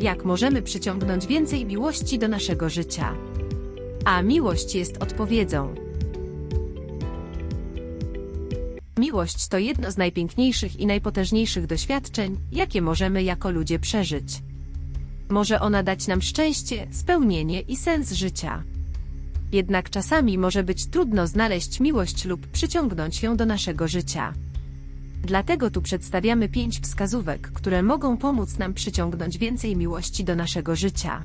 jak możemy przyciągnąć więcej miłości do naszego życia. A miłość jest odpowiedzią. Miłość to jedno z najpiękniejszych i najpotężniejszych doświadczeń, jakie możemy jako ludzie przeżyć. Może ona dać nam szczęście, spełnienie i sens życia. Jednak czasami może być trudno znaleźć miłość lub przyciągnąć ją do naszego życia. Dlatego tu przedstawiamy pięć wskazówek, które mogą pomóc nam przyciągnąć więcej miłości do naszego życia.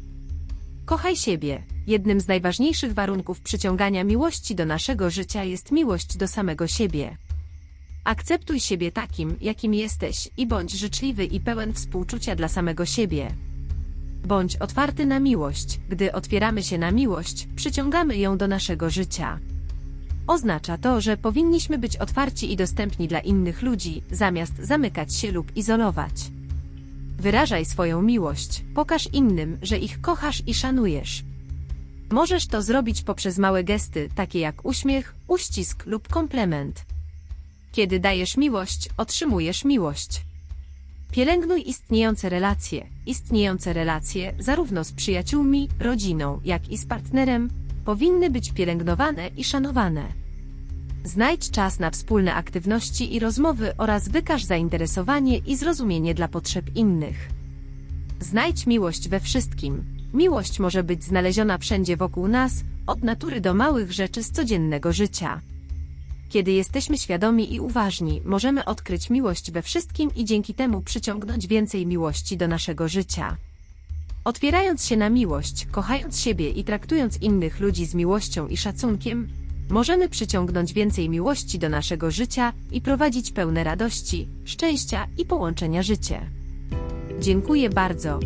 Kochaj siebie. Jednym z najważniejszych warunków przyciągania miłości do naszego życia jest miłość do samego siebie. Akceptuj siebie takim, jakim jesteś i bądź życzliwy i pełen współczucia dla samego siebie. Bądź otwarty na miłość. Gdy otwieramy się na miłość, przyciągamy ją do naszego życia. Oznacza to, że powinniśmy być otwarci i dostępni dla innych ludzi, zamiast zamykać się lub izolować. Wyrażaj swoją miłość, pokaż innym, że ich kochasz i szanujesz. Możesz to zrobić poprzez małe gesty, takie jak uśmiech, uścisk lub komplement. Kiedy dajesz miłość, otrzymujesz miłość. Pielęgnuj istniejące relacje. Istniejące relacje, zarówno z przyjaciółmi, rodziną, jak i z partnerem, powinny być pielęgnowane i szanowane. Znajdź czas na wspólne aktywności i rozmowy oraz wykaż zainteresowanie i zrozumienie dla potrzeb innych. Znajdź miłość we wszystkim. Miłość może być znaleziona wszędzie wokół nas, od natury do małych rzeczy z codziennego życia. Kiedy jesteśmy świadomi i uważni, możemy odkryć miłość we wszystkim i dzięki temu przyciągnąć więcej miłości do naszego życia. Otwierając się na miłość, kochając siebie i traktując innych ludzi z miłością i szacunkiem, możemy przyciągnąć więcej miłości do naszego życia i prowadzić pełne radości, szczęścia i połączenia życie. Dziękuję bardzo.